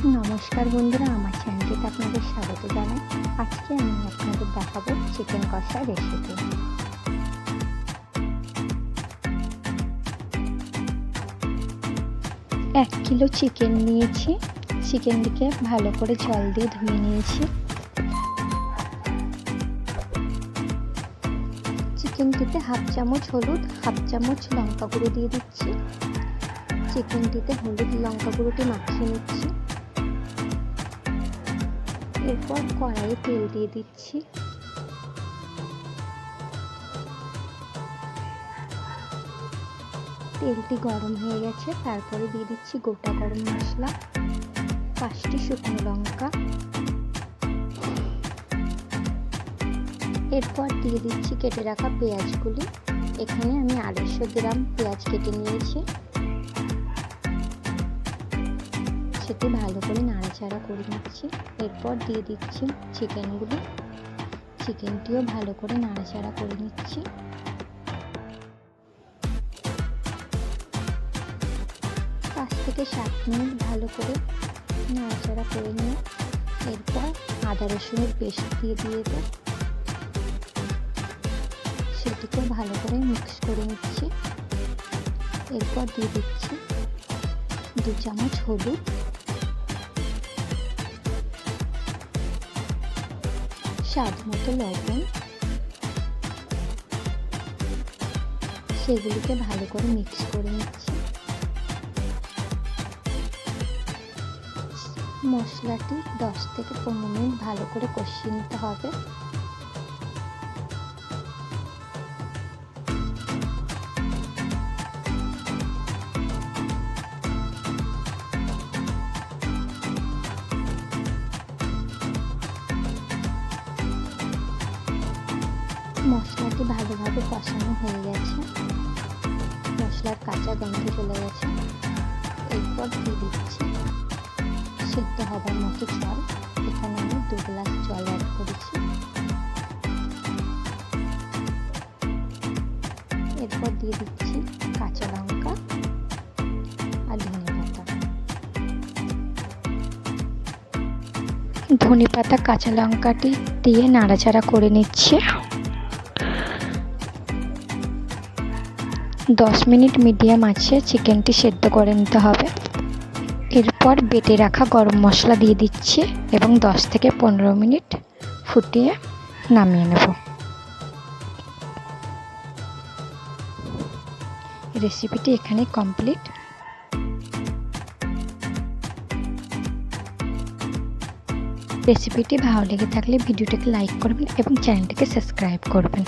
নমস্কার বন্ধুরা, আমার চ্যানেলটিতে আপনাদের স্বাগত জানাই। আজকে আমি আপনাদের দেখাবো চিকেন কষা রেসিপি এক কিলো চিকেন নিয়েছি। চিকেনটিকে ভালো করে জল দিয়ে ধুয়ে নিয়েছি। চিকেনটিতে হাফ চামচ হলুদ, হাফ চামচ লঙ্কা গুঁড়ো দিয়ে দিচ্ছি। চিকেনটিতে হলুদ, লঙ্কা গুঁড়োটি মাখিয়ে নিচ্ছি। এরপর কড়াইয়ে তেল দিয়ে দিচ্ছি। তেলটি গরম হয়ে গেছে, তারপরে দিয়ে দিচ্ছি গোটা গরম মশলা, পাঁচটি শুকনো লঙ্কা। এরপর দিয়ে দিচ্ছি কেটে রাখা পেঁয়াজগুলি। এখানে আমি আড়াইশো গ্রাম পেঁয়াজ কেটে নিয়েছি। সেটি ভালো করে নাড়াচাড়া করে নিচ্ছি। এরপর দিয়ে দিচ্ছি চিকেনগুলো। চিকেনটিও ভালো করে নাড়াচাড়া করে নিচ্ছি। পাঁচ থেকে সাত মিনিট ভালো করে নাড়াচাড়া করে নিয়ে এরপর আদা রসুনের পেস্ট দিয়ে দিয়ে দেব। সেটিকেও ভালো করে মিক্স করে নিচ্ছি। এরপর দিয়ে দিচ্ছি দু চামচ হলুদ। স্বাদ মতো লবণ। সেগুলিকে ভালো করে মিক্স করে নিচ্ছি। মশলাটি দশ থেকে পনেরো মিনিট ভালো করে কষিয়ে নিতে হবে। মশলাটি ভালোভাবে কষানো হয়ে গেছে। মশলার কাঁচা গন্ধ চলে গেছে। এরপর দিয়ে দিচ্ছি সেদ্ধ হবার মতো জল। এখানে আমি দু গ্লাস জল অ্যাড করেছি। এরপর দিয়ে দিচ্ছি কাঁচা লঙ্কা আর ধনে পাতা। ধনে পাতা কাঁচা লঙ্কাটি দিয়ে নাড়াচাড়া করে নিচ্ছি। দশ মিনিট মিডিয়াম আছে চিকেনটি সেদ্ধ করে নিতে হবে। এরপর বেটে রাখা গরম মশলা দিয়ে দিচ্ছি এবং দশ থেকে পনেরো মিনিট ফুটিয়ে নামিয়ে নেব। রেসিপিটি এখানে কমপ্লিট। রেসিপিটি ভালো লেগে থাকলে ভিডিওটাকে লাইক করবেন এবং চ্যানেলটিকে সাবস্ক্রাইব করবেন।